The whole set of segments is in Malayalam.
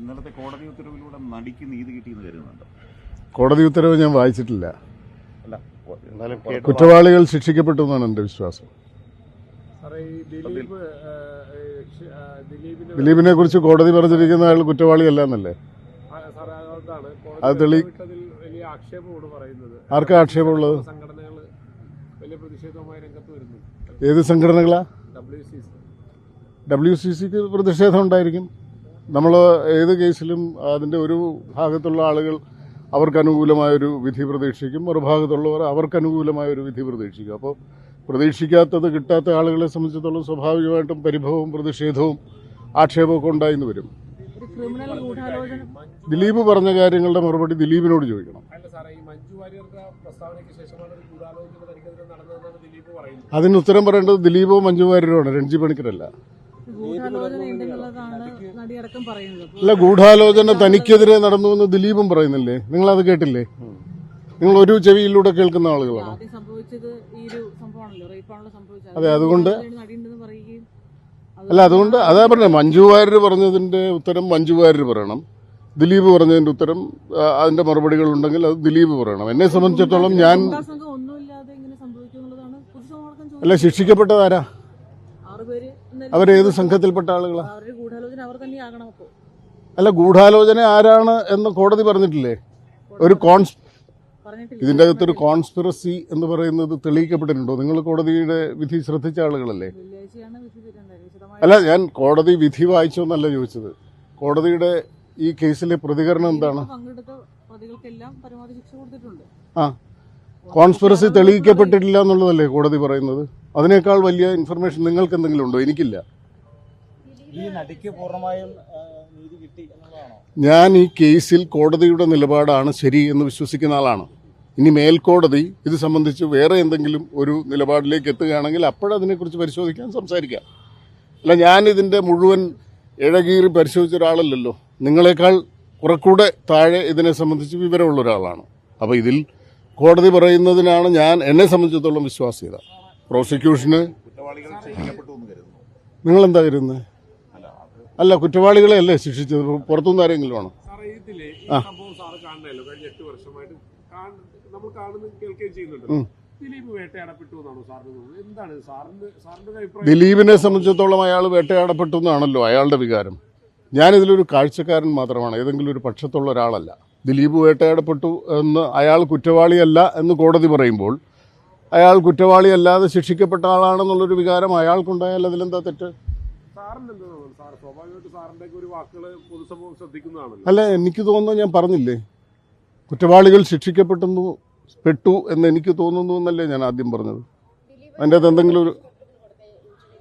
ഇന്നലത്തെ കോടതി ഉത്തരവിലൂടെ നടിക്ക് നീതി കിട്ടിയെന്ന് കരുതുന്നുണ്ടോ? കോടതി ഉത്തരവ് ഞാൻ വായിച്ചിട്ടില്ല. അല്ല എന്നാലും കുറ്റവാളികൾ ശിക്ഷിക്കപ്പെട്ടു എന്നാണ് എന്റെ വിശ്വാസം. ദിലീപിന് കുറിച്ച് കോടതി പറഞ്ഞിരിക്കുന്ന അയാൾ കുറ്റവാളിയല്ല എന്നല്ലേ അത് തെളി- ആർക്കാ ആക്ഷേപമുള്ളത്? വലിയ പ്രതിഷേധവുമായി രംഗത്ത് വരുന്നു. ഏത് സംഘടനകളാ? W C C W C സിക്ക് പ്രതിഷേധം ഉണ്ടായിരിക്കും. നമ്മൾ ഏത് കേസിലും അതിന്റെ ഒരു ഭാഗത്തുള്ള ആളുകൾ അവർക്ക് അനുകൂലമായൊരു വിധി പ്രതീക്ഷിക്കും മറുഭാഗത്തുള്ളവർ അവർക്ക് അനുകൂലമായൊരു വിധി പ്രതീക്ഷിക്കും. അപ്പോൾ പ്രതീക്ഷിക്കാത്തത് കിട്ടാത്ത ആളുകളെ സംബന്ധിച്ചിടത്തോളം സ്വാഭാവികമായിട്ടും പരിഭവവും പ്രതിഷേധവും ആക്ഷേപമൊക്കെ ഉണ്ടായിന്ന് വരും. ഒരു ക്രിമിനൽ ഗൂഢാലോചന ദിലീപ് പറഞ്ഞ കാര്യങ്ങളുടെ മറുപടി ദിലീപിനോട് ചോദിക്കണം. അതിന് ഉത്തരം പറയേണ്ടത് ദിലീപോ മഞ്ജു ആണ് രഞ്ജി പണിക്കരല്ല. അല്ല ഗൂഢാലോചന തനിക്കെതിരെ നടന്നു എന്ന് ദിലീപും പറയുന്നില്ലേ? നിങ്ങൾ അത് കേട്ടില്ലേ നിങ്ങൾ ഒരു ചെവിയിലൂടെ കേൾക്കുന്ന ആളുകളാണ്? ആദ്യം സംഭവിച്ചത് ഈ ഒരു സംഭവമാണല്ലോ. റേപ്പാണല്ലോ സംഭവിച്ചത്. അതെ, അതുകൊണ്ട് അല്ല അതുകൊണ്ട് അതാ പറഞ്ഞത് മഞ്ജു വാര്യർ പറഞ്ഞതിന്റെ ഉത്തരം മഞ്ജു വാര്യർ പറയണം. ദിലീപ് പറഞ്ഞതിന്റെ ഉത്തരം അതിന്റെ മറുപടികൾ ഉണ്ടെങ്കിൽ അത് ദിലീപ് പറയണം. എന്നെ സംബന്ധിച്ചിടത്തോളം ഞാൻ അല്ല ശിക്ഷിക്കപ്പെട്ടതാരാ ആറുപേര് അവരേത് സംഘത്തിൽപ്പെട്ട ആളുകളാണ് അവരുടെ ഗൂഢാലോചന അവർ തന്നെയാകണം അപ്പോൾ അല്ല ഗൂഢാലോചന ആരാണ് എന്ന് കോടതി പറഞ്ഞിട്ടില്ലേ? ഒരു കോൺസ് ഇതിന്റെ അകത്തൊരു കോൺസ്പിറസി എന്ന് പറയുന്നത് തെളിയിക്കപ്പെട്ടിട്ടുണ്ടോ? നിങ്ങൾ കോടതിയുടെ വിധി ശ്രദ്ധിച്ച ആളുകളല്ലേ? അല്ല ഞാൻ കോടതി വിധി വായിച്ചോ എന്നല്ല ചോദിച്ചത്. കോടതിയുടെ ഈ കേസിലെ പ്രതികരണം എന്താണ്? ആ. കോൺസ്പിറസി തെളിയിക്കപ്പെട്ടിട്ടില്ല എന്നുള്ളതല്ലേ കോടതി പറയുന്നത്? അതിനേക്കാൾ വലിയ ഇൻഫർമേഷൻ നിങ്ങൾക്ക് എന്തെങ്കിലും ഉണ്ടോ എനിക്കില്ല. ഈ നടിക്ക് പൂർണമായും നീതി കിട്ടി എന്നുള്ളതാണോ? ഞാൻ ഈ കേസിൽ കോടതിയുടെ നിലപാടാണ് ശരി എന്ന് വിശ്വസിക്കുന്ന ആളാണ്. ഇനി മേൽക്കോടതി ഇത് സംബന്ധിച്ച് വേറെ എന്തെങ്കിലും ഒരു നിലപാടിലേക്ക് എത്തുകയാണെങ്കിൽ അപ്പോഴതിനെക്കുറിച്ച് പരിശോധിക്കാൻ സംസാരിക്കാം. അല്ല ഞാൻ ഇതിന്റെ മുഴുവൻ ഇഴകീറി പരിശോധിച്ച ഒരാളല്ലല്ലോ. നിങ്ങളെക്കാൾ കുറെക്കൂടെ താഴെ ഇതിനെ സംബന്ധിച്ച് വിവരമുള്ള ഒരാളാണ്. അപ്പോൾ ഇതിൽ കോടതി പറയുന്നതിനാണ് ഞാൻ എന്നെ സംബന്ധിച്ചിടത്തോളം വിശ്വാസ്യത. പ്രോസിക്യൂഷന്? നിങ്ങൾ എന്താ കരുതുന്നത് അല്ല അല്ല കുറ്റവാളികളെ അല്ലേ ശിക്ഷിച്ചത്? പുറത്തുനിന്ന് ആരെങ്കിലും ആണോ ആ. നമ്മൾ കാണുന്ന കേൾക്കുകയും ചെയ്യുന്നുണ്ട് ദിലീപ് വേട്ടയാടപ്പെട്ടു എന്നാണോ സാറിന് തോന്നുന്നത്? എന്താണ് സാറിന്റെ സാറിന്റെ ഒരു അഭിപ്രായം? ദിലീപിനെ സംബന്ധിച്ചിടത്തോളം അയാൾ വേട്ടയാടപ്പെട്ടു എന്നാണല്ലോ അയാളുടെ വികാരം. ഞാനിതിലൊരു കാഴ്ചക്കാരൻ മാത്രമാണ് ഏതെങ്കിലും ഒരു പക്ഷത്തുള്ള ഒരാളല്ല. ദിലീപ് വേട്ടയാടപ്പെട്ടു എന്ന് അയാൾ കുറ്റവാളിയല്ല എന്ന് കോടതി പറയുമ്പോൾ അയാൾ കുറ്റവാളിയല്ലാതെ ശിക്ഷിക്കപ്പെട്ട ആളാണെന്നുള്ളൊരു വികാരം അയാൾക്കുണ്ടായാൽ അതിലെന്താ തെറ്റ്? അല്ല എനിക്ക് തോന്നുന്നു ഞാൻ പറഞ്ഞില്ലേ? കുറ്റവാളികൾ ശിക്ഷിക്കപ്പെട്ടെന്നു പെട്ടു എന്ന് എനിക്ക് തോന്നുന്നു എന്നല്ലേ ഞാൻ ആദ്യം പറഞ്ഞത്. അതിന്റെ അകത്ത് എന്തെങ്കിലും ഒരു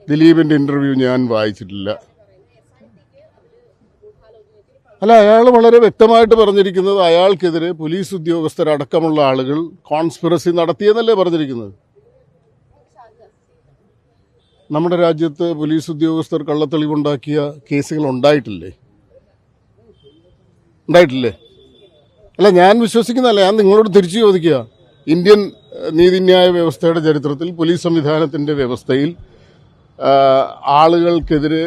ദിലീപിന്റെ ഇന്റർവ്യൂ ഞാൻ വായിച്ചിട്ടില്ല. അല്ല അയാൾ വളരെ വ്യക്തമായിട്ട് പറഞ്ഞിരിക്കുന്നത് അയാൾക്കെതിരെ പോലീസ് ഉദ്യോഗസ്ഥരടക്കമുള്ള ആളുകൾ കോൺസ്പിറസി നടത്തിയെന്നല്ലേ പറഞ്ഞിരിക്കുന്നത്? നമ്മുടെ രാജ്യത്ത് പോലീസ് ഉദ്യോഗസ്ഥർ കള്ളത്തെളിവുണ്ടാക്കിയ കേസുകൾ ഉണ്ടായിട്ടില്ലേ? ഉണ്ടായിട്ടില്ലേ? അല്ല ഞാൻ വിശ്വസിക്കുന്നതല്ല ഞാൻ നിങ്ങളോട് തിരിച്ചു ചോദിക്കുക. ഇന്ത്യൻ നീതിന്യായ വ്യവസ്ഥയുടെ ചരിത്രത്തിൽ പോലീസ് സംവിധാനത്തിന്റെ വ്യവസ്ഥയിൽ ആളുകൾക്കെതിരെ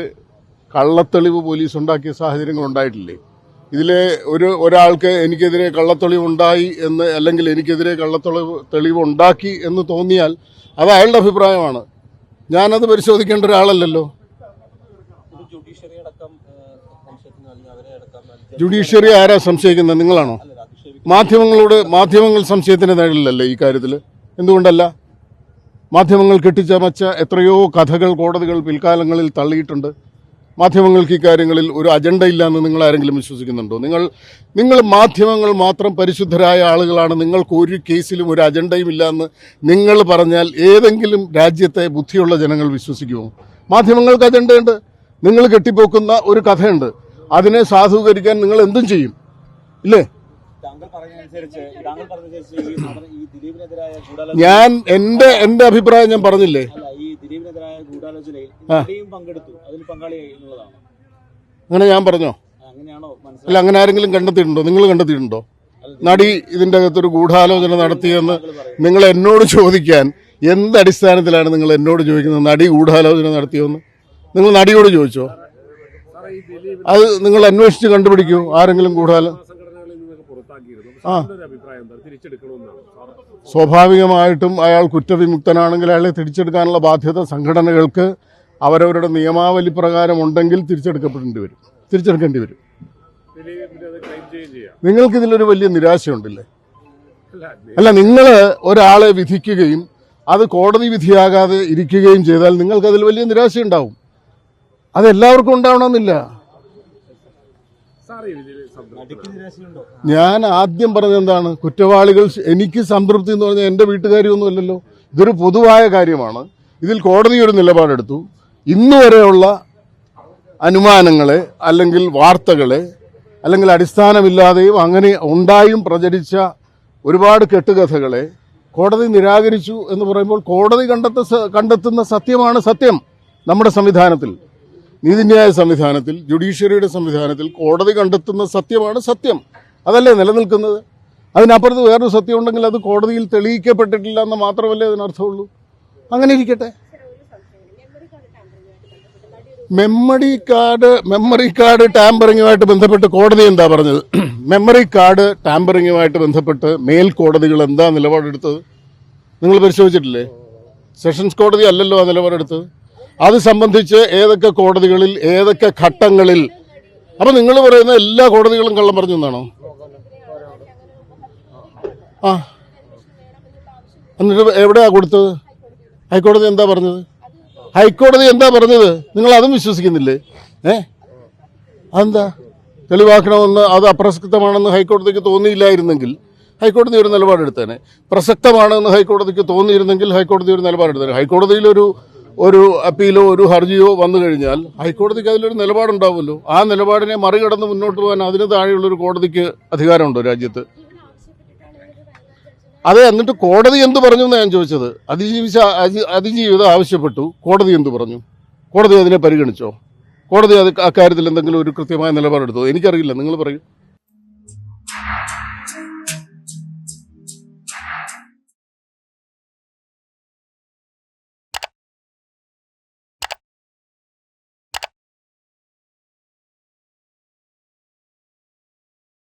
കള്ളത്തെളിവ് പോലീസ് ഉണ്ടാക്കിയ സാഹചര്യങ്ങൾ ഉണ്ടായിട്ടില്ലേ? ഇതിലെ ഒരു ഒരാൾക്ക് എനിക്കെതിരെ കള്ളത്തെളിവുണ്ടായി എന്ന് അല്ലെങ്കിൽ എനിക്കെതിരെ കള്ളത്തെളിവ് തെളിവ് ഉണ്ടാക്കി എന്ന് തോന്നിയാൽ അത് അയാളുടെ അഭിപ്രായമാണ്. ഞാനത് പരിശോധിക്കേണ്ട ഒരാളല്ലല്ലോ. ജുഡീഷ്യറി ആരാ സംശയിക്കുന്നത്? നിങ്ങളാണോ? മാധ്യമങ്ങളോട് മാധ്യമങ്ങൾ സംശയത്തിന് നേടില്ലല്ലേ ഈ കാര്യത്തിൽ എന്തുകൊണ്ടല്ല? മാധ്യമങ്ങൾ കെട്ടിച്ചമച്ച എത്രയോ കഥകൾ കോടതികൾ പിൽക്കാലങ്ങളിൽ തള്ളിയിട്ടുണ്ട്. മാധ്യമങ്ങൾക്ക് ഇക്കാര്യങ്ങളിൽ കാര്യങ്ങളിൽ ഒരു അജണ്ട ഇല്ല എന്ന് നിങ്ങൾ ആരെങ്കിലും വിശ്വസിക്കുന്നുണ്ടോ? നിങ്ങൾ നിങ്ങൾ മാധ്യമങ്ങൾ മാത്രം പരിശുദ്ധരായ ആളുകളാണ് നിങ്ങൾക്ക് ഒരു കേസിലും ഒരു അജണ്ടയും ഇല്ല എന്ന് നിങ്ങൾ പറഞ്ഞാൽ ഏതെങ്കിലും രാജ്യത്തെ ബുദ്ധിയുള്ള ജനങ്ങൾ വിശ്വസിക്കുമോ? മാധ്യമങ്ങൾക്ക് അജണ്ടയുണ്ട് നിങ്ങൾ കെട്ടിപ്പോക്കുന്ന ഒരു കഥയുണ്ട്. അതിനെ സാധൂകരിക്കാൻ നിങ്ങൾ എന്തും ചെയ്യും. ഇല്ലേ? ഞാൻ എന്റെ എന്റെ അഭിപ്രായം ഞാൻ പറഞ്ഞില്ലേ? പങ്കെടുത്തു. അതിൽ പങ്കാളിയായി എന്നുള്ളതാണ്. അങ്ങനെ ഞാൻ പറഞ്ഞോ? അങ്ങനെയാണോ അല്ല അങ്ങനെ ആരെങ്കിലും കണ്ടെത്തിയിട്ടുണ്ടോ? നിങ്ങൾ കണ്ടെത്തിയിട്ടുണ്ടോ? നടി ഇതിന്റെ അകത്തൊരു ഗൂഢാലോചന നടത്തിയെന്ന് നിങ്ങൾ എന്നോട് ചോദിക്കാൻ എന്ത് അടിസ്ഥാനത്തിലാണ് നിങ്ങൾ എന്നോട് ചോദിക്കുന്നത്? നടി ഗൂഢാലോചന നടത്തിയെന്ന് നിങ്ങൾ നടിയോട് ചോദിച്ചോ? അത് നിങ്ങൾ അന്വേഷിച്ച് കണ്ടുപിടിക്കൂ. ആരെങ്കിലും കൂടാൽ സ്വാഭാവികമായിട്ടും അയാൾ കുറ്റവിമുക്തനാണെങ്കിൽ അയാളെ തിരിച്ചെടുക്കാനുള്ള ബാധ്യത സംഘടനകൾക്ക് അവരവരുടെ നിയമാവലി പ്രകാരം ഉണ്ടെങ്കിൽ തിരിച്ചെടുക്കപ്പെടേണ്ടി വരും. തിരിച്ചെടുക്കേണ്ടി വരും. നിങ്ങൾക്ക് ഇതിലൊരു വലിയ നിരാശയുണ്ടല്ലേ? അല്ല നിങ്ങൾ ഒരാളെ വിധിക്കുകയും അത് കോടതി വിധിയാകാതെ ഇരിക്കുകയും ചെയ്താൽ നിങ്ങൾക്ക് അതിൽ വലിയ നിരാശയുണ്ടാവും. അത് എല്ലാവർക്കും ഉണ്ടാവണമെന്നില്ല. ഞാൻ ആദ്യം പറഞ്ഞത് എന്താണ്? കുറ്റവാളികൾ എനിക്ക് സംതൃപ്തി എന്ന് പറഞ്ഞാൽ എന്റെ വീട്ടുകാരിയൊന്നുമല്ലല്ലോ. ഇതൊരു പൊതുവായ കാര്യമാണ്. ഇതിൽ കോടതി ഒരു നിലപാടെടുത്തു. ഇന്ന് വരെയുള്ള അനുമാനങ്ങളെ അല്ലെങ്കിൽ വാർത്തകളെ അല്ലെങ്കിൽ അടിസ്ഥാനമില്ലാതെയും അങ്ങനെ ഉണ്ടായും പ്രചരിച്ച ഒരുപാട് കെട്ടുകഥകളെ കോടതി നിരാകരിച്ചു എന്ന് പറയുമ്പോൾ കോടതി കണ്ടെത്ത കണ്ടെത്തുന്ന സത്യമാണ് സത്യം നമ്മുടെ സംവിധാനത്തിൽ. നീതിന്യായ സംവിധാനത്തിൽ ജുഡീഷ്യറിയുടെ സംവിധാനത്തിൽ കോടതി കണ്ടെത്തുന്ന സത്യമാണ് സത്യം. അതല്ലേ നിലനിൽക്കുന്നത്? അതിനപ്പുറത്ത് വേറൊരു സത്യം ഉണ്ടെങ്കിൽ അത് കോടതിയിൽ തെളിയിക്കപ്പെട്ടിട്ടില്ല എന്ന് മാത്രമല്ലേ അതിനർത്ഥമുള്ളൂ? അങ്ങനെ ഇരിക്കട്ടെ. മെമ്മറി കാർഡ് മെമ്മറി കാർഡ് ടാമ്പറിങ്ങുമായിട്ട് ബന്ധപ്പെട്ട് കോടതി എന്താ പറഞ്ഞത്? മെമ്മറി കാർഡ് ടാമ്പറിങ്ങുമായിട്ട് ബന്ധപ്പെട്ട് മേൽക്കോടതികൾ എന്താ നിലപാടെടുത്തത്? നിങ്ങൾ പരിശോധിച്ചിട്ടില്ലേ? സെഷൻസ് കോടതി അല്ലല്ലോ ആ നിലപാടെടുത്തത്. അത് സംബന്ധിച്ച് ഏതൊക്കെ കോടതികളിൽ ഏതൊക്കെ ഘട്ടങ്ങളിൽ? അപ്പൊ നിങ്ങൾ പറയുന്ന എല്ലാ കോടതികളും കള്ളം പറഞ്ഞു എന്നാണോ? ആ. എന്നിട്ട് എവിടെയാ കൊടുത്തത്? ഹൈക്കോടതി എന്താ പറഞ്ഞത്? ഹൈക്കോടതി എന്താ പറഞ്ഞത്? നിങ്ങൾ അതും വിശ്വസിക്കുന്നില്ലേ? ഏ? അതെന്താ? തെളിവാക്കണമെന്ന് അത് അപ്രസക്തമാണെന്ന് ഹൈക്കോടതിക്ക് തോന്നിയില്ലായിരുന്നെങ്കിൽ ഹൈക്കോടതി ഒരു നിലപാടെടുത്തേനെ. പ്രസക്തമാണെന്ന് ഹൈക്കോടതിക്ക് തോന്നിയിരുന്നെങ്കിൽ ഹൈക്കോടതി ഒരു നിലപാടെടുത്തേനെ. ഹൈക്കോടതിയിലൊരു ഒരു അപ്പീലോ ഒരു ഹർജിയോ വന്നു കഴിഞ്ഞാൽ ഹൈക്കോടതിക്ക് അതിലൊരു നിലപാടുണ്ടാവുമല്ലോ. ആ നിലപാടിനെ മറികടന്ന് മുന്നോട്ട് പോകാൻ അതിന് താഴെയുള്ളൊരു കോടതിക്ക് അധികാരമുണ്ടോ രാജ്യത്ത്? അതെ എന്നിട്ട് കോടതി എന്ത് പറഞ്ഞു എന്നാണ് ഞാൻ ചോദിച്ചത്. അതിജീവിച്ച അതി- അതിജീവിതം ആവശ്യപ്പെട്ടു. കോടതി എന്ത് പറഞ്ഞു? കോടതി അതിനെ പരിഗണിച്ചോ? കോടതി അത് അക്കാര്യത്തിൽ എന്തെങ്കിലും ഒരു കൃത്യമായ നിലപാടെടുത്തോ? എനിക്കറിയില്ല. നിങ്ങൾ പറയൂ.